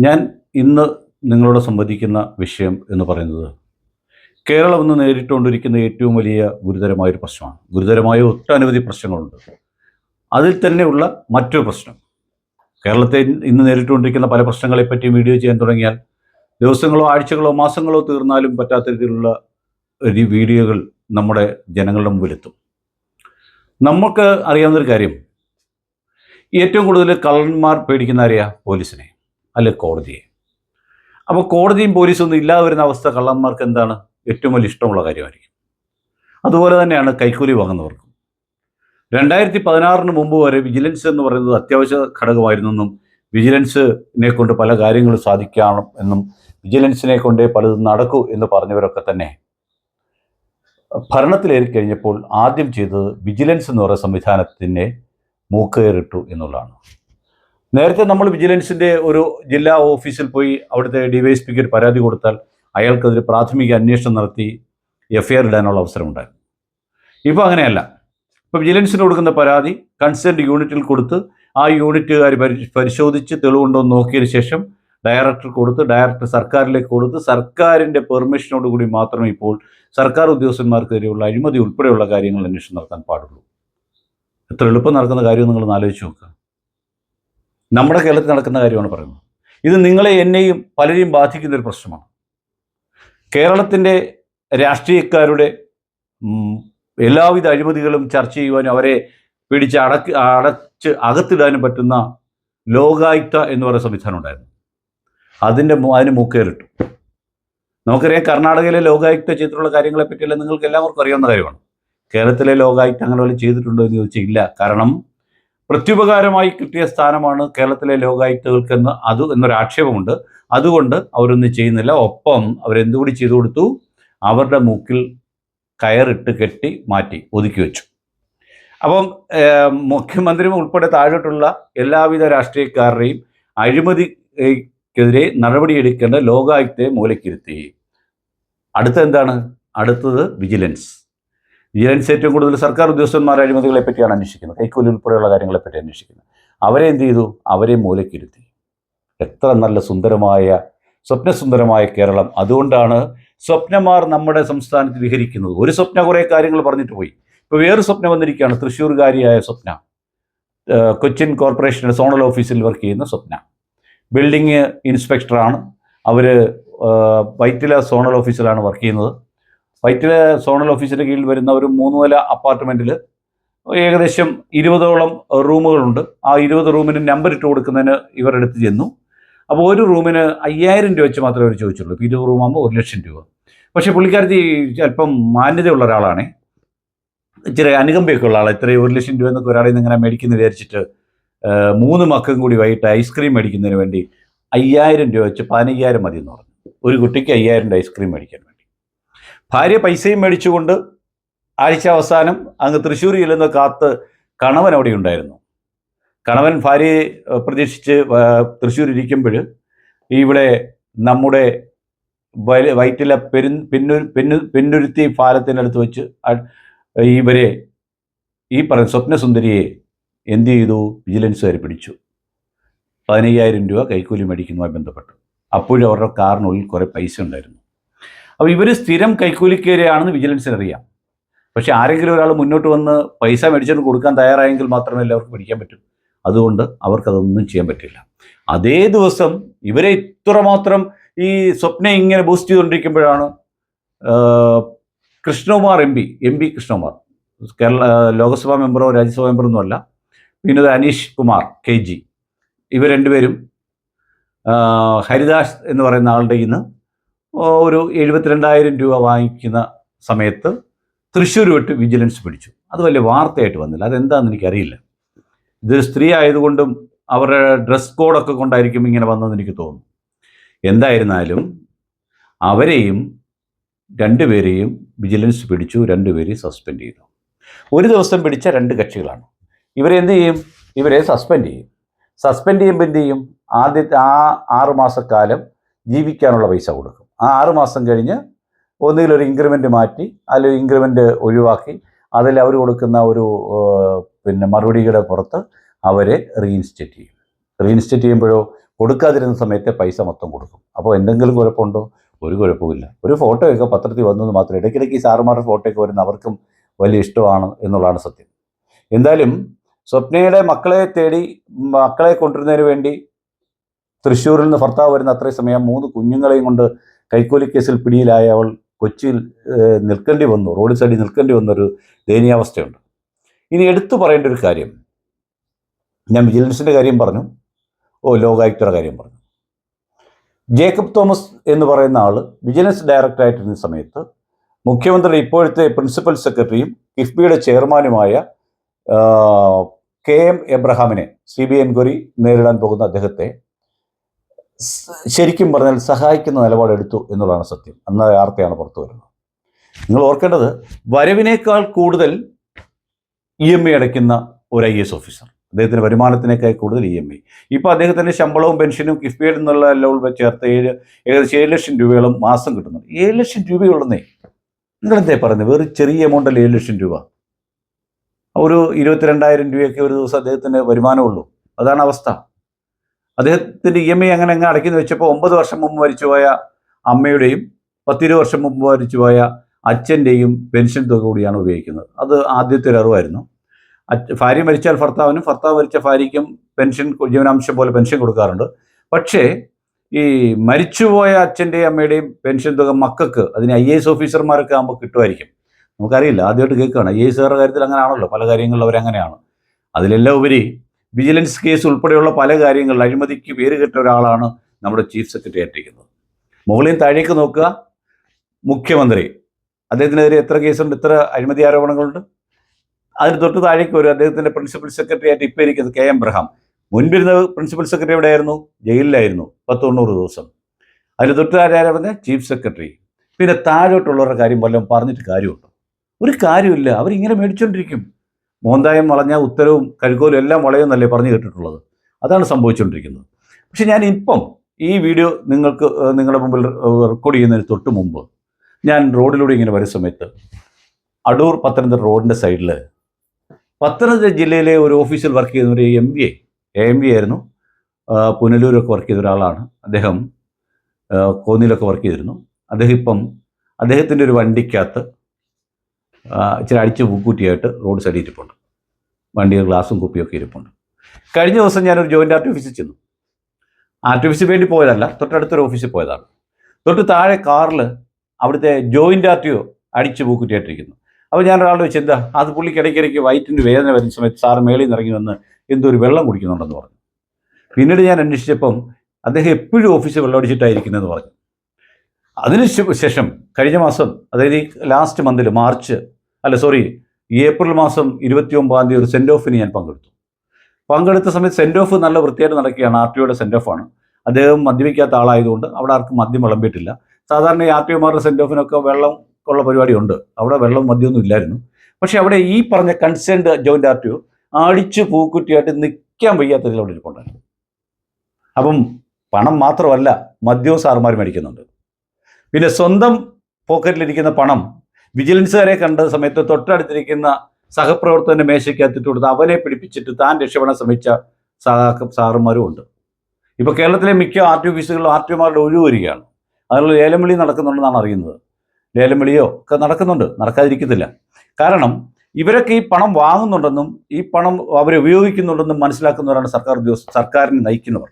ഞാൻ ഇന്ന് നിങ്ങളോട് സംവദിക്കുന്ന വിഷയം എന്ന് പറയുന്നത് കേരളം ഇന്ന് നേരിട്ടുകൊണ്ടിരിക്കുന്ന ഏറ്റവും വലിയ ഗുരുതരമായൊരു പ്രശ്നമാണ്. ഗുരുതരമായ ഒട്ടനവധി പ്രശ്നങ്ങളുണ്ട്. അതിൽ തന്നെയുള്ള മറ്റൊരു പ്രശ്നം. കേരളത്തെ ഇന്ന് നേരിട്ടുകൊണ്ടിരിക്കുന്ന പല പ്രശ്നങ്ങളെപ്പറ്റി വീഡിയോ ചെയ്യാൻ തുടങ്ങിയാൽ ദിവസങ്ങളോ ആഴ്ചകളോ മാസങ്ങളോ തീർന്നാലും പറ്റാത്ത രീതിയിലുള്ള ഒരു വീഡിയോകൾ നമ്മുടെ ജനങ്ങളുടെ മുമ്പിലെത്തും. നമുക്ക് അറിയാവുന്നൊരു കാര്യം. ഏറ്റവും കൂടുതൽ കള്ളന്മാർ പേടിക്കുന്ന ആരെയാ? പോലീസിനെ. അല്ലെ കോടതിയെ? അപ്പോൾ കോടതിയും പോലീസും ഒന്നും ഇല്ലാതെ വരുന്ന അവസ്ഥ കള്ളന്മാർക്ക് എന്താണ്? ഏറ്റവും വലിയ ഇഷ്ടമുള്ള കാര്യമായിരിക്കും. അതുപോലെ തന്നെയാണ് കൈക്കൂലി വാങ്ങുന്നവർക്കും. രണ്ടായിരത്തി പതിനാറിന് മുമ്പ് വരെ വിജിലൻസ് എന്ന് പറയുന്നത് അത്യാവശ്യ ഘടകമായിരുന്നെന്നും വിജിലൻസിനെ കൊണ്ട് പല കാര്യങ്ങളും സാധിക്കണം എന്നും വിജിലൻസിനെ കൊണ്ടേ പലതും നടക്കൂ എന്ന് പറഞ്ഞവരൊക്കെ തന്നെ ഭരണത്തിലേറി കഴിഞ്ഞപ്പോൾ ആദ്യം ചെയ്തത് വിജിലൻസ് എന്ന് പറയുന്ന സംവിധാനത്തിന്റെ മൂക്കേറിട്ടു എന്നുള്ളതാണ്. നേരത്തെ നമ്മൾ വിജിലൻസിന്റെ ഒരു ജില്ലാ ഓഫീസിൽ പോയി അവിടുത്തെ ഡിവൈഎസ്പിക്ക് ഒരു പരാതി കൊടുത്താൽ അയാൾക്കെതിരെ പ്രാഥമിക അന്വേഷണം നടത്തി എഫ്ഐആർ ഇടാനുള്ള അവസരമുണ്ടായിരുന്നു ഇപ്പോൾ അങ്ങനെയല്ല. ഇപ്പോൾ വിജിലൻസിന് കൊടുക്കുന്ന പരാതി കൺസേൺഡ് യൂണിറ്റിൽ കൊടുത്ത് ആ യൂണിറ്റുകാർ പരിശോധിച്ച് തെളിവുണ്ടോ എന്ന് നോക്കിയതിന് ശേഷം ഡയറക്ടർ കൊടുത്ത് ഡയറക്ടർ സർക്കാരിലേക്ക് കൊടുത്ത് സർക്കാരിന്റെ പെർമിഷനോട് കൂടി മാത്രമേ ഇപ്പോൾ സർക്കാർ ഉദ്യോഗസ്ഥന്മാർക്കെതിരെയുള്ള അഴിമതി ഉൾപ്പെടെയുള്ള കാര്യങ്ങൾ അന്വേഷണം നടത്താൻ പാടുള്ളൂ. എത്ര എളുപ്പം നടക്കുന്ന കാര്യം നിങ്ങൾ ആലോചിച്ച് നോക്കുക. നമ്മുടെ കേരളത്തിൽ നടക്കുന്ന കാര്യമാണ് പറയുന്നത്. ഇത് നിങ്ങളെ എന്നെയും പലരെയും ബാധിക്കുന്ന ഒരു പ്രശ്നമാണ്. കേരളത്തിന്റെ രാഷ്ട്രീയക്കാരുടെ എല്ലാവിധ അഴിമതികളും ചർച്ച ചെയ്യുവാനും അവരെ പിടിച്ച് അടക്ക് അടച്ച് അകത്തിടാനും പറ്റുന്ന ലോകായുക്ത എന്ന് പറയുന്ന സംവിധാനം ഉണ്ടായിരുന്നു. അതിന്റെ അതിന് മൂക്കേറിട്ടു. നമുക്കറിയാം കർണാടകയിലെ ലോകായുക്ത ചെയ്തിട്ടുള്ള കാര്യങ്ങളെ പറ്റിയല്ല നിങ്ങൾക്ക് എല്ലാവർക്കും അറിയാവുന്ന കാര്യമാണ്. കേരളത്തിലെ ലോകായുക്ത അങ്ങനെ വല്ല ചെയ്തിട്ടുണ്ടോ എന്ന് ചോദിച്ചാൽ ഇല്ല. കാരണം പ്രത്യുപകാരമായി കിട്ടിയ സ്ഥാനമാണ് കേരളത്തിലെ ലോകായുക്തകൾക്കെന്ന് അത് എന്നൊരു ആക്ഷേപമുണ്ട് അതുകൊണ്ട് അവരൊന്നും ചെയ്യുന്നില്ല. ഒപ്പം അവരെന്തുകൂടി ചെയ്തു കൊടുത്തു? അവരുടെ മൂക്കിൽ കയറിട്ട് കെട്ടി മാറ്റി ഒതുക്കി വെച്ചു. അപ്പം മുഖ്യമന്ത്രിയും മുഖ്യമന്ത്രി ഉൾപ്പെടെ താഴോട്ടുള്ള എല്ലാവിധ രാഷ്ട്രീയക്കാരുടെയും അഴിമതിക്കെതിരെ നടപടിയെടുക്കേണ്ട ലോകായുക്തയെ മൂലക്കിരുത്തി. അടുത്ത എന്താണ് അടുത്തത് വിജിലൻസ്. വിജിലൻസ് ഏറ്റവും കൂടുതൽ സർക്കാർ ഉദ്യോഗസ്ഥന്മാർ അഴിമതികളെ പറ്റിയാണ് അന്വേഷിക്കുന്നത്. കൈക്കൂലി ഉൾപ്പെടെയുള്ള കാര്യങ്ങളെ പറ്റി അന്വേഷിക്കുന്നത്. അവരെ എന്ത് ചെയ്തു? അവരെ മൂലക്കിരുത്തി എത്ര നല്ല സുന്ദരമായ സ്വപ്നസുന്ദരമായ കേരളം. അതുകൊണ്ടാണ് സ്വപ്നമാർ നമ്മുടെ സംസ്ഥാനത്ത് വിഹരിക്കുന്നത്. ഒരു സ്വപ്ന കുറേ കാര്യങ്ങൾ പറഞ്ഞിട്ട് പോയി. ഇപ്പോൾ വേറെ സ്വപ്നം വന്നിരിക്കുകയാണ്. തൃശ്ശൂർകാരിയായ സ്വപ്ന. കൊച്ചിൻ കോർപ്പറേഷന്റെ സോണൽ ഓഫീസിൽ വർക്ക് ചെയ്യുന്ന സ്വപ്ന. ബിൽഡിംഗ് ഇൻസ്പെക്ടറാണ്. അവർ വൈറ്റില സോണൽ ഓഫീസിലാണ് വർക്ക് ചെയ്യുന്നത്. വൈറ്റില സോണൽ ഓഫീസിന്റെ കീഴിൽ വരുന്ന ഒരു മൂന്ന് നില അപ്പാർട്ട്മെന്റിൽ ഏകദേശം ഇരുപതോളം റൂമുകളുണ്ട്. ആ ഇരുപത് റൂമിന് നമ്പർ ഇട്ട് കൊടുക്കുന്നതിന് ഇവരെടുത്ത് ചെന്നു. അപ്പോൾ ഒരു റൂമിന് അയ്യായിരം രൂപ വെച്ച് മാത്രമേ അവർ ചോദിച്ചുള്ളൂ. ഇപ്പോൾ ഇരുപത് റൂമാകുമ്പോൾ ഒരു ലക്ഷം രൂപ. പക്ഷേ പുള്ളിക്കാരത്തി അല്പം മാന്യതയുള്ള ഒരാളാണേ. ഇച്ചിരി അനുകമ്പയൊക്കെ ഉള്ള ആളാണ് ഇത്രയും ഒരു ലക്ഷം രൂപ എന്നൊക്കെ ഒരാളെ ഇങ്ങനെ മേടിക്കുന്ന വിചാരിച്ചിട്ട് മൂന്ന് മക്കളും കൂടി വൈകിട്ട് ഐസ്ക്രീം മേടിക്കുന്നതിന് വേണ്ടി അയ്യായിരം രൂപ വെച്ച് പതിനയ്യായിരം മതി എന്ന് പറഞ്ഞു. ഒരു കുട്ടിക്ക് അയ്യായിരം ഐസ്ക്രീം മേടിക്കാൻ ഭാര്യ പൈസയും മേടിച്ചുകൊണ്ട് ആഴ്ച അവസാനം അങ്ങ് തൃശ്ശൂർ ചെല്ലുന്ന കാത്ത് കണവൻ അവിടെ ഉണ്ടായിരുന്നു. കണവൻ ഭാര്യയെ പ്രതീക്ഷിച്ച് തൃശ്ശൂർ ഇരിക്കുമ്പോൾ ഇവിടെ നമ്മുടെ വയ- വയറ്റിലെ പെരു പിന്നു പിന്നു പിന്നുരുത്തി പാലത്തിനടുത്ത് വെച്ച് ഇവരെ ഈ പറഞ്ഞ സ്വപ്നസുന്ദരിയെ എന്ത് ചെയ്തു? വിജിലൻസുകാർ പിടിച്ചു. പതിനയ്യായിരം രൂപ കൈക്കൂലി മേടിക്കുന്നതുമായി ബന്ധപ്പെട്ടു. അപ്പോഴും അവരുടെ കാറിനുള്ളിൽ കുറേ പൈസ ഉണ്ടായിരുന്നു. അപ്പോൾ ഇവർ സ്ഥിരം കൈക്കൂലിക്കേരെയാണെന്ന് വിജിലൻസിന് അറിയാം. പക്ഷേ ആരെങ്കിലും ഒരാൾ മുന്നോട്ട് വന്ന് പൈസ മേടിച്ചിട്ട് കൊടുക്കാൻ തയ്യാറായെങ്കിൽ മാത്രമേ അവർക്ക് പിടിക്കാൻ പറ്റൂ. അതുകൊണ്ട് അവർക്കതൊന്നും ചെയ്യാൻ പറ്റില്ല. അതേ ദിവസം ഇവരെ ഇത്രമാത്രം ഈ സ്വപ്നം ഇങ്ങനെ boost ചെയ്തുകൊണ്ടിരിക്കുമ്പോഴാണ് Krishnakumar M P M P Krishnakumar. Kerala Lok Sabha മെമ്പറോ Rajya Sabha മെമ്പറോ ഒന്നും അല്ല. പിന്നെ ഒരു അനീഷ് കുമാർ കെ ജി. ഇവർ രണ്ടുപേരും ഹരിദാസ് എന്ന് പറയുന്ന ആളുടെ ഇന്ന് ഒരു എഴുപത്തിരണ്ടായിരം രൂപ വാങ്ങിക്കുന്ന സമയത്ത് തൃശ്ശൂർ വിട്ട് വിജിലൻസ് പിടിച്ചു. അത് വലിയ വാർത്തയായിട്ട് വന്നില്ല. അതെന്താണെന്ന് എനിക്കറിയില്ല. ഇത് സ്ത്രീ ആയതുകൊണ്ടും അവരുടെ ഡ്രസ് കോഡൊക്കെ കൊണ്ടായിരിക്കും ഇങ്ങനെ വന്നതെന്ന് എനിക്ക് തോന്നുന്നു. എന്തായിരുന്നാലും അവരെയും രണ്ടുപേരെയും വിജിലൻസ് പിടിച്ചു രണ്ടുപേരെയും സസ്പെൻഡ് ചെയ്തു. ഒരു ദിവസം പിടിച്ച രണ്ട് കക്ഷികളാണ്. ഇവരെ എന്ത് ചെയ്യും? ഇവരെ സസ്പെൻഡ് ചെയ്യും. സസ്പെൻഡ് ചെയ്യുമ്പോൾ എന്ത് ചെയ്യും? ആദ്യത്തെ ആ ആറുമാസക്കാലം ജീവിക്കാനുള്ള പൈസ കൊടുക്കും. ആ ആറ് മാസം കഴിഞ്ഞ് ഒന്നുകിൽ ഒരു ഇൻക്രിമെന്റ് മാറ്റി അല്ലെങ്കിൽ ഇൻക്രിമെന്റ് ഒഴിവാക്കി അതിൽ അവർ കൊടുക്കുന്ന ഒരു പിന്നെ മറുപടിയുടെ പുറത്ത് അവരെ റീഇൻസ്റ്റേറ്റ് ചെയ്യും. റീഇൻസ്റ്റേറ്റ് ചെയ്യുമ്പോഴോ കൊടുക്കാതിരുന്ന സമയത്ത് പൈസ മൊത്തം കൊടുക്കും. അപ്പോൾ എന്തെങ്കിലും കുഴപ്പമുണ്ടോ? ഒരു കുഴപ്പമില്ല ഒരു ഫോട്ടോയൊക്കെ പത്രത്തിൽ വന്നത് മാത്രമേ ഇടയ്ക്കിടയ്ക്ക് ഈ സാറുമാരുടെ ഫോട്ടോയൊക്കെ വരുന്ന അവർക്കും വലിയ ഇഷ്ടമാണ് എന്നുള്ളതാണ് സത്യം. എന്തായാലും സ്വപ്നയുടെ മക്കളെ തേടി മക്കളെ കൊണ്ടുവരുന്നതിന് വേണ്ടി തൃശ്ശൂരിൽ നിന്ന് ഭർത്താവ് വരുന്ന അത്രയും സമയം മൂന്ന് കുഞ്ഞുങ്ങളെയും കൊണ്ട് കൈക്കൂലി കേസിൽ പിടിയിലായ അവൾ കൊച്ചിയിൽ നിൽക്കേണ്ടി വന്നു. റോഡ് സൈഡിൽ നിൽക്കേണ്ടി വന്നൊരു ദയനീയാവസ്ഥയുണ്ട്. ഇനി എടുത്തു പറയേണ്ട ഒരു കാര്യം. ഞാൻ വിജിലൻസിന്റെ കാര്യം പറഞ്ഞു. ഓ ലോകായുക്തയുടെ കാര്യം പറഞ്ഞു. ജേക്കബ് തോമസ് എന്ന് പറയുന്ന ആൾ വിജിലൻസ് ഡയറക്ടറായിട്ടിരുന്ന സമയത്ത് മുഖ്യമന്ത്രി ഇപ്പോഴത്തെ പ്രിൻസിപ്പൽ സെക്രട്ടറിയും കിഫ്ബിയുടെ ചെയർമാനുമായ കെ എം എബ്രഹാമിനെ സി ബി എൻക്വയറി നേരിടാൻ പോകുന്ന അദ്ദേഹത്തെ ശരിക്കും പറഞ്ഞാൽ സഹായിക്കുന്ന നിലപാടെടുത്തു എന്നുള്ളതാണ് സത്യം. എന്ന വാർത്തയാണ് പുറത്തു വരുന്നത്. നിങ്ങൾ ഓർക്കേണ്ടത് വരവിനേക്കാൾ കൂടുതൽ ഇ എം ഐ അടയ്ക്കുന്ന ഒരു ഐ എസ് ഓഫീസർ. അദ്ദേഹത്തിന്റെ വരുമാനത്തിനേക്കാൾ കൂടുതൽ ഇ എം ഐ. ഇപ്പോൾ അദ്ദേഹത്തിന്റെ ശമ്പളവും പെൻഷനും കിഫ്ബിയിൽ നിന്നുള്ള എല്ലാം ചേർത്ത് ഏഴ് ഏകദേശം ഏഴ് ലക്ഷം രൂപയോളം മാസം കിട്ടുന്നുണ്ട്. ഏഴ് ലക്ഷം രൂപയുള്ളതേ നിങ്ങളെന്തേ പറയുന്നത് വെറും ചെറിയ എമൗണ്ടല്ല ഏഴ് ലക്ഷം രൂപ? ഒരു ഇരുപത്തിരണ്ടായിരം രൂപയൊക്കെ ഒരു ദിവസം അദ്ദേഹത്തിന് വരുമാനമുള്ളൂ. അതാണ് അവസ്ഥ. അദ്ദേഹത്തിന്റെ ഇ എം ഐ അങ്ങനെ അങ്ങ് അടയ്ക്കുന്നു. വെച്ചപ്പോൾ ഒമ്പത് വർഷം മുമ്പ് മരിച്ചുപോയ അമ്മയുടെയും പത്തിരുപത് വർഷം മുമ്പ് മരിച്ചുപോയ അച്ഛന്റെയും പെൻഷൻ തുക കൂടിയാണ് ഉപയോഗിക്കുന്നത്. അത് ആദ്യത്തെ ഒരു അറിവായിരുന്നു. ഭാര്യ മരിച്ചാൽ ഭർത്താവിനും ഭർത്താവ് മരിച്ച ഭാര്യയ്ക്കും പെൻഷൻ ജീവനാംശം പോലെ പെൻഷൻ കൊടുക്കാറുണ്ട്. പക്ഷേ ഈ മരിച്ചുപോയ അച്ഛന്റെയും അമ്മയുടെയും പെൻഷൻ തുക മക്കൾക്ക് അതിന് ഐ എസ് ഓഫീസർമാരൊക്കെ ആകുമ്പോൾ കിട്ടുമായിരിക്കും. നമുക്കറിയില്ല. ആദ്യമായിട്ട് കേൾക്കുകയാണ്. ഐ എസ് ആറുടെ കാര്യത്തിൽ അങ്ങനെയാണല്ലോ പല കാര്യങ്ങളിലും അവരങ്ങനെയാണ്. അതിലെല്ലാം ഉപരി വിജിലൻസ് കേസ് ഉൾപ്പെടെയുള്ള പല കാര്യങ്ങളിൽ അഴിമതിക്ക് പേരുകെട്ട കേട്ട ഒരാളാണ് നമ്മുടെ ചീഫ് സെക്രട്ടറി ആയിട്ടിരിക്കുന്നത്. മുകളിൽ താഴേക്ക് നോക്കുക. മുഖ്യമന്ത്രി. അദ്ദേഹത്തിനെതിരെ എത്ര കേസുണ്ട്? എത്ര അഴിമതി ആരോപണങ്ങളുണ്ട്? അതിന് തൊട്ട് താഴേക്ക് വരും അദ്ദേഹത്തിന്റെ പ്രിൻസിപ്പൽ സെക്രട്ടറി ആയിട്ട് ഇപ്പോൾ ഇരിക്കുന്നത് കെ എം ബ്രഹാം. മുൻപിരുന്ന പ്രിൻസിപ്പൽ സെക്രട്ടറി എവിടെയായിരുന്നു? ജയിലിലായിരുന്നു. പത്ത് തൊണ്ണൂറ് ദിവസം. അതിന് തൊട്ട് പറഞ്ഞത് ചീഫ് സെക്രട്ടറി. പിന്നെ താഴോട്ടുള്ളവരുടെ കാര്യം വല്ലതും പറഞ്ഞിട്ട് കാര്യമുണ്ടോ? ഒരു കാര്യമില്ല. അവരിങ്ങനെ മേടിച്ചുകൊണ്ടിരിക്കും മോന്തായം വളഞ്ഞ ഉത്തരവും കഴുകോലും എല്ലാം വളയുന്നല്ലേ പറഞ്ഞു കേട്ടിട്ടുള്ളത്. അതാണ് സംഭവിച്ചുകൊണ്ടിരിക്കുന്നത്. പക്ഷെ ഞാൻ ഇപ്പം ഈ വീഡിയോ നിങ്ങൾക്ക് നിങ്ങളുടെ മുമ്പിൽ റെക്കോർഡ് ചെയ്യുന്നതിന് തൊട്ട് മുമ്പ് ഞാൻ റോഡിലൂടെ ഇങ്ങനെ വരുന്ന സമയത്ത് അടൂർ പത്തനംതിട്ട റോഡിന്റെ സൈഡിൽ പത്തനംതിട്ട ജില്ലയിലെ ഒരു ഓഫീസിൽ വർക്ക് ചെയ്യുന്ന ഒരു M B A M B ആയിരുന്നു. പുനലൂരൊക്കെ വർക്ക് ചെയ്ത ഒരാളാണ്. അദ്ദേഹം കോന്നിയിലൊക്കെ വർക്ക് ചെയ്തിരുന്നു. അദ്ദേഹം ഇപ്പം അദ്ദേഹത്തിന്റെ ഒരു വണ്ടിക്കകത്ത് ഇച്ചിരി അടിച്ച് പൂക്കൂട്ടിയായിട്ട് റോഡ് സൈഡിൽ ഇരിപ്പുണ്ട്. വണ്ടിയുടെ ഗ്ലാസും കുപ്പിയൊക്കെ ഇരിപ്പുണ്ട്. കഴിഞ്ഞ ദിവസം ഞാനൊരു ജോയിന്റ് ആർട്ട് ഓഫീസിൽ ചെന്നു. ആർട്ട് ഓഫീസിൽ വേണ്ടി പോയതല്ല തൊട്ടടുത്തൊരു ഓഫീസിൽ പോയതാണ്. തൊട്ട് താഴെ കാറിൽ അവിടുത്തെ ജോയിന്റ് ആർട്ടിയോ അടിച്ച് പൂക്കുറ്റിയായിട്ടിരിക്കുന്നു. അപ്പോൾ ഞാൻ ഒരാളോട് വെച്ച് എന്താ? അത് പുള്ളിക്ക് ഇടയ്ക്കിടയ്ക്ക് വയറ്റിന്റെ വേദന വരുന്ന സമയത്ത് സാറ് മേളിൽ നിന്ന് ഇറങ്ങി വന്ന് എന്തോ ഒരു വെള്ളം കുടിക്കുന്നുണ്ടെന്ന് പറഞ്ഞു. പിന്നീട് ഞാൻ അന്വേഷിച്ചപ്പം അദ്ദേഹം എപ്പോഴും ഓഫീസിൽ വെള്ളം അടിച്ചിട്ടായിരിക്കുന്നതെന്ന് പറഞ്ഞു. അതിന് ശേഷം കഴിഞ്ഞ മാസം അതായത് ഈ ലാസ്റ്റ് മന്തിൽ മാർച്ച് അല്ല സോറി ഏപ്രിൽ മാസം ഇരുപത്തി ഒമ്പതാം തീയതി ഒരു സെൻഡ് ഓഫിന് ഞാൻ പങ്കെടുത്തു. പങ്കെടുത്ത സമയത്ത് സെൻഡ് ഓഫ് നല്ല വൃത്തിയായിട്ട് നടക്കുകയാണ്. ആർ ടിഒയുടെ സെൻഡ് ഓഫ് ആണ്. അദ്ദേഹം മദ്യപിക്കാത്ത ആളായതുകൊണ്ട് അവിടെ ആർക്കും മദ്യം വിളമ്പിയിട്ടില്ല. സാധാരണ ഈ ആർ ടി ഒമാരുടെ സെൻഡ് ഓഫിനൊക്കെ വെള്ളം ഉള്ള പരിപാടിയുണ്ട്. അവിടെ വെള്ളം മദ്യമൊന്നും ഇല്ലായിരുന്നു. പക്ഷേ അവിടെ ഈ പറഞ്ഞ concerned joint R T O അടിച്ച് പൂക്കുറ്റിയായിട്ട് നിൽക്കാൻ വയ്യാത്തതിൽ അവിടെ ഇരിപ്പുണ്ടായിരുന്നു. അപ്പം പണം മാത്രമല്ല മദ്യവും സാറുമാർ മേടിക്കുന്നുണ്ട്. പിന്നെ സ്വന്തം പോക്കറ്റിലിരിക്കുന്ന പണം വിജിലൻസുകാരെ കണ്ട സമയത്ത് തൊട്ടടുത്തിരിക്കുന്ന സഹപ്രവർത്തകന്റെ മേശയ്ക്കകത്തിട്ട് കൊടുത്ത് അവനെ പിടിപ്പിച്ചിട്ട് താൻ രക്ഷപ്പെടാൻ ശ്രമിച്ച സഹാക്കും സാറുമാരും ഉണ്ട്. ഇപ്പോൾ കേരളത്തിലെ മിക്ക ആർ ടി ഓഫീസുകളിലും ആർ ടി ഒമാരുടെ ഒഴിവ് വരികയാണ് അതിനുള്ള ലേലം വിളി നടക്കുന്നുണ്ടെന്നാണ് അറിയുന്നത്. ലേലം വിളിയോ ഒക്കെ നടക്കുന്നുണ്ട്. നടക്കാതിരിക്കത്തില്ല. കാരണം ഇവരൊക്കെ ഈ പണം വാങ്ങുന്നുണ്ടെന്നും ഈ പണം അവരെ ഉപയോഗിക്കുന്നുണ്ടെന്നും മനസ്സിലാക്കുന്നവരാണ് സർക്കാർ ഉദ്യോഗസ്ഥ സർക്കാരിനെ നയിക്കുന്നവർ.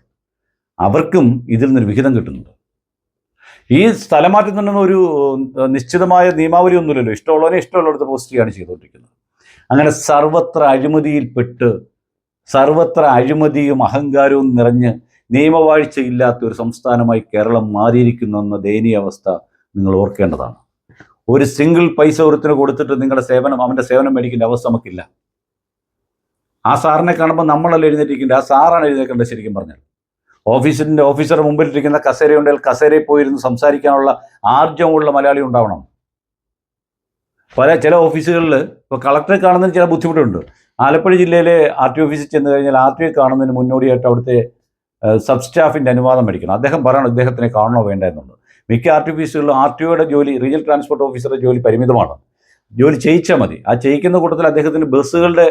അവർക്കും ഇതിൽ നിന്നൊരു വിഹിതം കിട്ടുന്നുണ്ട്. ഈ സ്ഥലം മാറ്റുന്നുണ്ടെന്ന് ഒരു നിശ്ചിതമായ നിയമാവലി ഒന്നുമില്ലല്ലോ. ഇഷ്ടമുള്ളവരെ ഇഷ്ടമുള്ളിടത്ത് പോസ്റ്റ് ചെയ്യാണ് ചെയ്തുകൊണ്ടിരിക്കുന്നത്. അങ്ങനെ സർവത്ര അഴിമതിയിൽപ്പെട്ട് സർവത്ര അഴിമതിയും അഹങ്കാരവും നിറഞ്ഞ് നിയമവാഴ്ചയില്ലാത്ത ഒരു സംസ്ഥാനമായി കേരളം മാറിയിരിക്കുന്നു എന്ന ദയനീയ അവസ്ഥ നിങ്ങൾ ഓർക്കേണ്ടതാണ്. ഒരു സിംഗിൾ പൈസ ഒരുത്തിന് കൊടുത്തിട്ട് നിങ്ങളുടെ സേവനം അവന്റെ സേവനം മേടിക്കേണ്ട അവസ്ഥ നമുക്കില്ല. ആ സാറിനെ കാണുമ്പോൾ നമ്മളല്ല എഴുന്നേറ്റിരിക്കേണ്ടത്? ആ സാറാണ് എഴുന്നേൽക്കേണ്ടത് ശരിക്കും പറഞ്ഞാൽ. ഓഫീസിന്റെ ഓഫീസറുടെ മുമ്പിലിരിക്കുന്ന കസേരയുണ്ടെങ്കിൽ കസേരയിൽ പോയിരുന്ന് സംസാരിക്കാനുള്ള ആർജവമുള്ള മലയാളി ഉണ്ടാവണം. പല ചില ഓഫീസുകളിൽ ഇപ്പോൾ കളക്ടറെ കാണുന്നതിന് ചില ബുദ്ധിമുട്ടുണ്ട്. ആലപ്പുഴ ജില്ലയിലെ ആർ ടി ഓഫീസിൽ ചെന്ന് കഴിഞ്ഞാൽ ആർ ടി കാണുന്നതിന് മുന്നോടിയായിട്ട് അവിടുത്തെ സബ് സ്റ്റാഫിന്റെ അനുവാദം മേടിക്കണം. അദ്ദേഹം പറയണം ഇദ്ദേഹത്തിനെ കാണണോ വേണ്ട എന്നുള്ളത്. മിക്ക ആർ ടി ഓഫീസുകളിലും ആർ ടി ഒയുടെ ജോലി റീജിയൽ ട്രാൻസ്പോർട്ട് ഓഫീസറുടെ ജോലി പരിമിതമാണ്. ജോലി ചെയ്യിച്ചാൽ മതി. ആ ചെയ്യിക്കുന്ന കൂട്ടത്തിൽ അദ്ദേഹത്തിന് ബസ്സുകളുടെ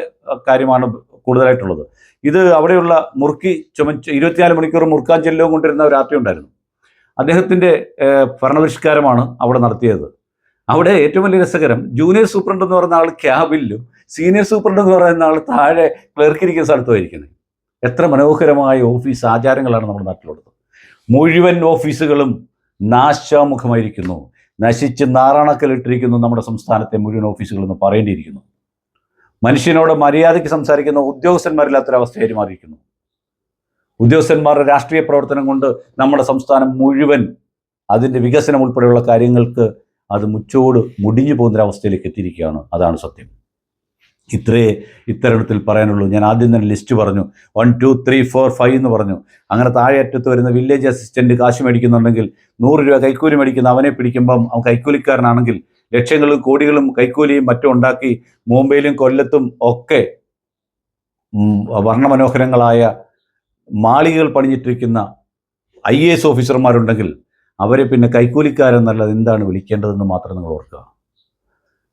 കാര്യമാണ് കൂടുതലായിട്ടുള്ളത്. ഇത് അവിടെയുള്ള മുറുക്കി ചുമച്ച് ഇരുപത്തിനാല് മണിക്കൂർ മുറുക്കാൻ കൊണ്ടിരുന്ന ഒരു രാത്രി ഉണ്ടായിരുന്നു. അദ്ദേഹത്തിന്റെ ഭരണപരിഷ്കാരമാണ് അവിടെ നടത്തിയത്. അവിടെ ഏറ്റവും വലിയ രസകരം ജൂനിയർ സൂപ്രണ്ട് എന്ന് പറയുന്ന ആൾ ക്യാബിലും സീനിയർ സൂപ്രണ്ട് എന്ന് പറയുന്ന ആൾ താഴെ ക്ലർക്കിരിക്കുന്ന സ്ഥലത്തുമായിരിക്കുന്നത്. എത്ര മനോഹരമായ ഓഫീസ് ആചാരങ്ങളാണ് നമ്മുടെ നാട്ടിലുള്ളത്. മുഴുവൻ ഓഫീസുകളും നാശാമുഖമായിരിക്കുന്നു. നശിച്ച് നാറാണക്കലിട്ടിരിക്കുന്നു നമ്മുടെ സംസ്ഥാനത്തെ മുഴുവൻ ഓഫീസുകളെന്ന് പറയേണ്ടിയിരിക്കുന്നു. മനുഷ്യനോട് മര്യാദയ്ക്ക് സംസാരിക്കുന്ന ഉദ്യോഗസ്ഥന്മാരില്ലാത്തൊരവസ്ഥയായി മാറിയിരിക്കുന്നു. ഉദ്യോഗസ്ഥന്മാരുടെ രാഷ്ട്രീയ പ്രവർത്തനം കൊണ്ട് നമ്മുടെ സംസ്ഥാനം മുഴുവൻ അതിന്റെ വികസനം ഉൾപ്പെടെയുള്ള കാര്യങ്ങൾക്ക് അത് മുച്ചോട് മുടിഞ്ഞു പോകുന്നൊരവസ്ഥയിലേക്ക് എത്തിയിരിക്കുകയാണ്. അതാണ് സത്യം. ഇത്രയേ ഇത്തരത്തിൽ പറയാനുള്ളൂ. ഞാൻ ആദ്യം തന്നെ ലിസ്റ്റ് പറഞ്ഞു. One two three four five എന്ന് പറഞ്ഞു. അങ്ങനെ താഴെ അറ്റത്ത് വരുന്ന വില്ലേജ് അസിസ്റ്റന്റ് കാശ് മേടിക്കുന്നുണ്ടെങ്കിൽ നൂറ് രൂപ കൈക്കൂലി മേടിക്കുന്ന അവനെ പിടിക്കുമ്പം അവൻ കൈക്കൂലിക്കാരനാണെങ്കിൽ ലക്ഷങ്ങളും കോടികളും കൈക്കൂലിയും മറ്റും ഉണ്ടാക്കി മുംബൈയിലും കൊല്ലത്തും ഒക്കെ വർണമനോഹരങ്ങളായ മാളികകൾ പണിഞ്ഞിട്ടിരിക്കുന്ന ഐ എ എസ് ഓഫീസർമാരുണ്ടെങ്കിൽ അവരെ പിന്നെ കൈക്കൂലിക്കാരെന്നല്ലാതെ എന്താണ് വിളിക്കേണ്ടതെന്ന് മാത്രം നിങ്ങൾ ഓർക്കുക.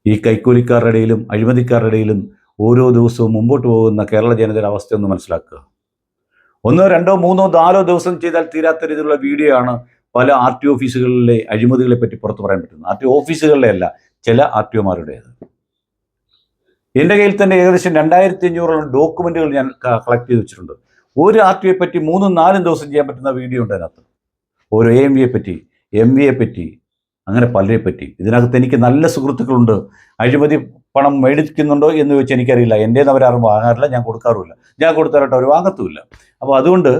ഈ കൈക്കൂലിക്കാരുടെ ഇടയിലും അഴിമതിക്കാരുടെ ഇടയിലും ഓരോ ദിവസവും മുമ്പോട്ട് പോകുന്ന കേരള ജനതയുടെ അവസ്ഥയൊന്ന് മനസ്സിലാക്കുക. ഒന്നോ രണ്ടോ മൂന്നോ നാലോ ദിവസം ചെയ്താൽ തീരാത്ത രീതിയിലുള്ള വീഡിയോ ആണ് പല ആർ ടി ഓഫീസുകളിലെ അഴിമതികളെ പറ്റി പുറത്തു പറയാൻ പറ്റുന്നു. ആർ ടി ഓഫീസുകളിലെ അല്ല ചില ആർ ടി ഒമാരുടേത്. എന്റെ കയ്യിൽ തന്നെ ഏകദേശം രണ്ടായിരത്തി അഞ്ഞൂറോളം ഡോക്യുമെന്റുകൾ ഞാൻ കളക്ട് ചെയ്ത് വെച്ചിട്ടുണ്ട്. ഒരു ആർ ടി ഒയെ പറ്റി മൂന്നും നാലും ദിവസം ചെയ്യാൻ പറ്റുന്ന വീഡിയോ ഉണ്ട് അതിനകത്ത്. ഓരോ എ എം വിയെ പറ്റി എം വിയെ പറ്റി അങ്ങനെ പലരെ പറ്റി. ഇതിനകത്ത് എനിക്ക് നല്ല സുഹൃത്തുക്കളുണ്ട്. അഴിമതി പണം മേടിക്കുന്നുണ്ടോ എന്ന് വെച്ച് എനിക്കറിയില്ല. എന്റെ ആരും വാങ്ങാറില്ല ഞാൻ കൊടുക്കാറുമില്ല. ഞാൻ കൊടുത്താലോട്ട് അവർ വാങ്ങത്തുമില്ല. അപ്പോൾ അതുകൊണ്ട്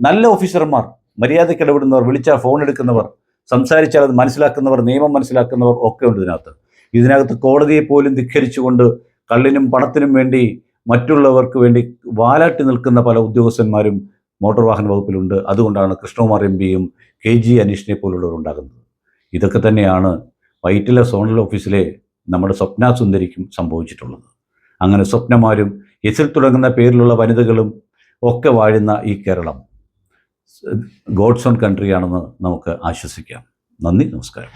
നല്ല ഓഫീസർമാർ മര്യാദയ്ക്ക് ഇടപെടുന്നവർ വിളിച്ചാൽ ഫോൺ എടുക്കുന്നവർ സംസാരിച്ചാൽ അത് മനസ്സിലാക്കുന്നവർ നിയമം മനസ്സിലാക്കുന്നവർ ഒക്കെ ഉണ്ട് ഇതിനകത്ത്. ഇതിനകത്ത് കോടതിയെ പോലും ധിഖരിച്ചുകൊണ്ട് കള്ളിനും പണത്തിനും വേണ്ടി മറ്റുള്ളവർക്ക് വേണ്ടി വാലാട്ടി നിൽക്കുന്ന പല ഉദ്യോഗസ്ഥന്മാരും മോട്ടോർ വാഹന വകുപ്പിലുണ്ട്. അതുകൊണ്ടാണ് കൃഷ്ണകുമാർ എം പിയും കെ ജി അനീഷിനെ പോലുള്ളവർ ഉണ്ടാകുന്നത്. ഇതൊക്കെ തന്നെയാണ് വൈറ്റില സോണൽ ഓഫീസിലെ നമ്മുടെ സ്വപ്ന സുന്ദരിക്കും സംഭവിച്ചിട്ടുള്ളത്. അങ്ങനെ സ്വപ്നമാരും എസിൽ തുടങ്ങുന്ന പേരിലുള്ള വനിതകളും ഒക്കെ വാഴുന്ന ഈ കേരളം. ഗോഡ്സ് ഓൺ കൺട്രിയാണെന്ന് നമുക്ക് ആശ്വസിക്കാം. നന്ദി നമസ്കാരം.